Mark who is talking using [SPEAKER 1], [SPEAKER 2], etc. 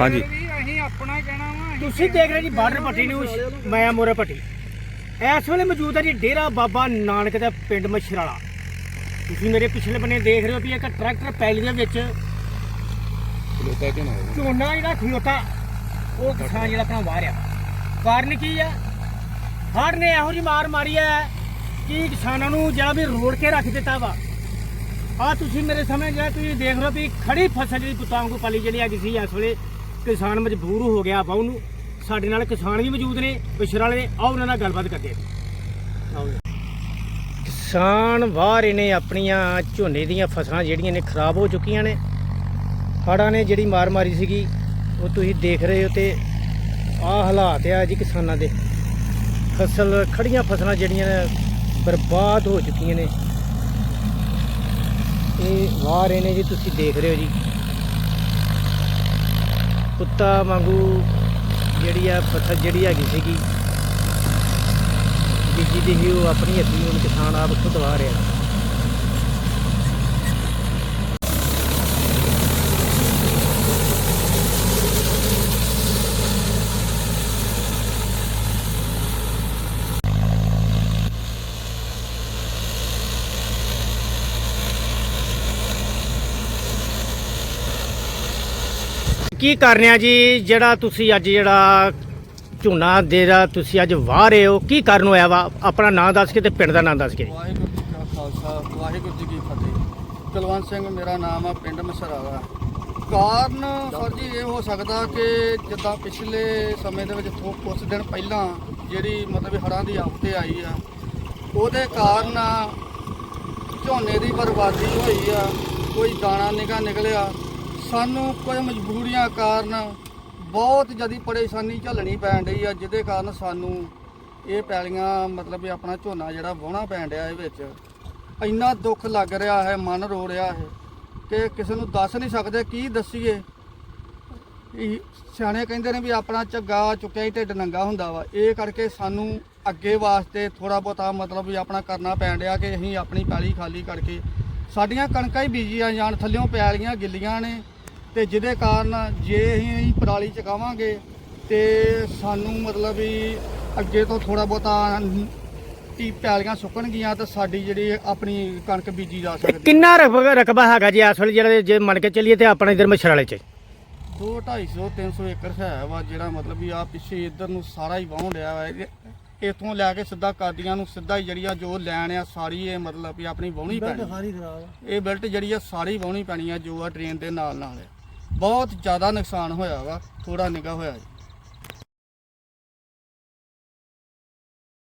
[SPEAKER 1] ਹਾਂਜੀ।
[SPEAKER 2] ਅਸੀਂ ਆਪਣਾ ਹੀ ਕਹਿਣਾ ਵਾ
[SPEAKER 3] ਤੁਸੀਂ ਦੇਖ ਰਹੇ ਜੀ ਬਾਰਡਰ ਪੱਟੀ ਨਿਊਜ਼ ਮੈਂ ਮੋਰੇ ਪੱਟੀ। ਇਸ ਵੇਲੇ ਮੌਜੂਦ ਹੈ ਜੀ ਡੇਰਾ ਬਾਬਾ ਨਾਨਕ ਦਾ ਪਿੰਡ ਮਛਰਾਲਾ। ਤੁਸੀਂ ਮੇਰੇ ਪਿਛਲੇ ਬੰਨੇ ਦੇਖ ਰਹੇ ਹੋ ਵੀ ਇੱਕ ਟਰੈਕਟਰ ਪੈਲੀ ਦੇ ਵਿੱਚ ਝੋਨਾ ਜਿਹੜਾ ਖਲੋਤਾ ਉਹ ਕਿਸਾਨ ਜਿਹੜਾ ਆਪਣਾ ਵਾਹ ਰਿਹਾ ਕਾਰਨ ਕੀ ਹੈ? ਹੜ੍ਹ ਨੇ ਇਹੋ ਜਿਹੀ ਮਾਰ ਮਾਰੀ ਹੈ ਕਿ ਕਿਸਾਨਾਂ ਨੂੰ ਜਿਹੜਾ ਵੀ ਰੋੜ ਕੇ ਰੱਖ ਦਿੱਤਾ ਵਾ। ਆ ਤੁਸੀਂ ਮੇਰੇ ਸਾਹਮਣੇ ਜਿਹੜਾ ਤੁਸੀਂ ਦੇਖ ਰਹੇ ਹੋ ਵੀ ਖੜੀ ਫਸਲ ਜਿਹੜੀ ਪੁੱਤਾਂ ਵਾਂਗੂ ਪਲੀ ਜਿਹੜੀ ਹੈਗੀ ਸੀ ਇਸ ਵੇਲੇ ਕਿਸਾਨ ਮਜਬੂਰ ਹੋ ਗਿਆ ਬਾਹੂ ਨੂੰ ਸਾਡੇ ਨਾਲ ਕਿਸਾਨ ਵੀ ਮੌਜੂਦ ਨੇ, ਪਿਛੜ ਵਾਲੇ ਆਓ ਉਹਨਾਂ ਨਾਲ ਗੱਲਬਾਤ ਕਰਦੇ ਆਓ ਕਿਸਾਨ ਵਾਹ ਰਹੇ ਨੇ ਆਪਣੀਆਂ ਝੋਨੇ ਦੀਆਂ ਫਸਲਾਂ ਜਿਹੜੀਆਂ ਨੇ ਖਰਾਬ ਹੋ ਚੁੱਕੀਆਂ ਨੇ। ਹੜਾਂ ਨੇ ਜਿਹੜੀ ਮਾਰ ਮਾਰੀ ਸੀਗੀ, ਉਹ ਤੁਸੀਂ ਦੇਖ ਰਹੇ ਹੋ ਤੇ ਆਹ ਹਾਲਾਤ ਆ ਜੀ ਕਿਸਾਨਾਂ ਦੇ। ਫਸਲ ਖੜੀਆਂ ਫਸਲਾਂ ਜਿਹੜੀਆਂ ਨੇ ਬਰਬਾਦ ਹੋ ਚੁੱਕੀਆਂ ਨੇ। ਇਹ ਵਾਹ ਰਹੇ ਨੇ ਜੀ, ਤੁਸੀਂ ਦੇਖ ਰਹੇ ਹੋ ਜੀ। ਕੁੱਤਾ ਵਾਂਗੂ ਜਿਹੜੀ ਆ ਪੱਥਰ ਜਿਹੜੀ ਹੈਗੀ ਸੀਗੀ, ਬੀਜੀ ਦੀ ਹੀ ਉਹ ਆਪਣੀ ਹੱਥੀਂ ਹੁਣ ਕਿਸਾਨ ਆਪ ਖੁਦ ਵਾਹ ਰਿਹਾ। ਕੀ ਕਰਨਿਆ ਜੀ? ਜਿਹੜਾ ਤੁਸੀਂ ਅੱਜ ਜਿਹੜਾ ਝੋਨਾ ਦੇ ਦਾ ਤੁਸੀਂ ਅੱਜ ਵਾਹ ਰਹੇ ਹੋ। ਕੀ ਕਾਰਨ ਹੋਇਆ ਵਾ? ਆਪਣਾ ਨਾਂ ਦੱਸ ਕੇ ਤੇ ਪਿੰਡ ਦਾ ਨਾਂ ਦੱਸ ਕੇ।
[SPEAKER 2] ਵਾਹਿਗੁਰੂ ਜੀ ਕਾ ਖਾਲਸਾ, ਵਾਹਿਗੁਰੂ ਜੀ ਕੀ ਫਤਿਹ। ਕੁਲਵੰਤ ਸਿੰਘ, ਮੇਰਾ ਨਾਮ ਆ ਪਿੰਡ ਮਸਰਾਵਾ। ਕਾਰਨ ਸਰ ਜੀ ਇਹ ਹੋ ਸਕਦਾ ਕਿ ਜਿੱਦਾਂ ਪਿਛਲੇ ਸਮੇਂ ਦੇ ਵਿੱਚ ਥੋ ਕੁਝ ਦਿਨ ਪਹਿਲਾਂ ਜਿਹੜੀ ਮਤਲਬ ਹੜ੍ਹਾਂ ਦੀ ਆਫਤ ਆਈ ਆ, ਉਹਦੇ ਕਾਰਨ ਝੋਨੇ ਦੀ ਬਰਬਾਦੀ ਹੋਈ ਆ, ਕੋਈ ਦਾਣਾ ਨਿਗਾ ਨਿਕਲਿਆ। ਸਾਨੂੰ ਕੋਈ ਮਜਬੂਰੀਆਂ ਕਾਰਨ ਬਹੁਤ ਜ਼ਿਆਦਾ ਪਰੇਸ਼ਾਨੀ ਝੱਲਣੀ ਪੈਣ ਰਹੀ ਆ, ਜਿਹਦੇ ਕਾਰਨ ਸਾਨੂੰ ਇਹ ਪੈਲੀਆਂ, ਮਤਲਬ ਵੀ ਆਪਣਾ ਝੋਨਾ ਜਿਹੜਾ ਵਾਹੁਣਾ ਪੈਣ ਰਿਹਾ ਇਹ ਵਿੱਚ। ਇੰਨਾ ਦੁੱਖ ਲੱਗ ਰਿਹਾ ਹੈ, ਮਨ ਰੋ ਰਿਹਾ ਹੈ ਕਿ ਕਿਸੇ ਨੂੰ ਦੱਸ ਨਹੀਂ ਸਕਦੇ ਕੀ ਦੱਸੀਏ। ਇਹ ਸਿਆਣੇ ਕਹਿੰਦੇ ਨੇ ਵੀ ਆਪਣਾ ਝੱਗਾ ਚੁੱਕਿਆ ਹੀ ਢਿੱਡ ਨੰਗਾ ਹੁੰਦਾ ਵਾ। ਇਹ ਕਰਕੇ ਸਾਨੂੰ ਅੱਗੇ ਵਾਸਤੇ ਥੋੜਾ ਬਹੁਤਾ ਮਤਲਬ ਵੀ ਆਪਣਾ ਕਰਨਾ ਪੈਣ ਡਿਆ ਕਿ ਅਸੀਂ ਆਪਣੀ ਪੈਲੀ ਖਾਲੀ ਕਰਕੇ ਸਾਡੀਆਂ ਕਣਕਾਂ ਹੀ ਬੀਜੀਆਂ ਜਾਣ, ਥੱਲਿਓਂ ਪੈਲੀਆਂ ਗਿੱਲੀਆਂ ਨੇ। ਤੇ ਜਿਹਦੇ ਕਾਰਨ ਜੇ ਅਸੀਂ ਪਰਾਲੀ ਚਕਾਵਾਂਗੇ ਤੇ ਸਾਨੂੰ ਮਤਲਬ ਵੀ ਅੱਗੇ ਤੋਂ ਥੋੜਾ ਬਹੁਤਾ ਟੀ ਪੈਲੀਆਂ ਸੁੱਕਣਗੀਆਂ ਤਾਂ ਸਾਡੀ ਜਿਹੜੀ ਆਪਣੀ ਕਣਕ ਬੀਜੀ ਜਾ ਸਕਦੀ।
[SPEAKER 3] ਕਿੰਨਾ ਰਕਬਾ ਰਕਬਾ ਹੈਗਾ ਜੀ ਇਸ ਵੇਲੇ ਜਿਹੜਾ ਜੇ ਮੰਨ ਕੇ ਚੱਲੀਏ ਤੇ ਆਪਣਾ ਇਧਰ ਮਛਰਾਲੇ ਚ?
[SPEAKER 2] ਦੋ 250 300 ਏਕੜ ਹੈ ਵਾ ਜਿਹੜਾ ਮਤਲਬ ਵੀ ਆ ਪਿੱਛੇ ਇੱਧਰ ਨੂੰ ਸਾਰਾ ਹੀ ਵਾਹੁਣ ਡਿਆ ਵਾ। ਇਹ- ਇੱਥੋਂ ਲੈ ਕੇ ਸਿੱਧਾ ਕਾਦੀਆਂ ਨੂੰ ਸਿੱਧਾ ਹੀ ਜਿਹੜੀ ਆ ਜੋ ਲੈਣ ਆ ਸਾਰੀ ਇਹ ਮਤਲਬ ਵੀ ਆਪਣੀ ਵਾਹੁਣੀ ਪੈਣੀ। ਇਹ ਬੈਲਟ ਜਿਹੜੀ ਆ ਸਾਰੀ ਵਾਹੁਣੀ ਪੈਣੀ ਆ ਜੋ ਆ ਟ੍ਰੇਨ ਦੇ ਨਾਲ ਨਾਲ। ਬਹੁਤ ਜ਼ਿਆਦਾ ਨੁਕਸਾਨ ਹੋਇਆ ਵਾ ਥੋੜਾ ਨਿਗਾ ਹੋਇਆ ਜੀ।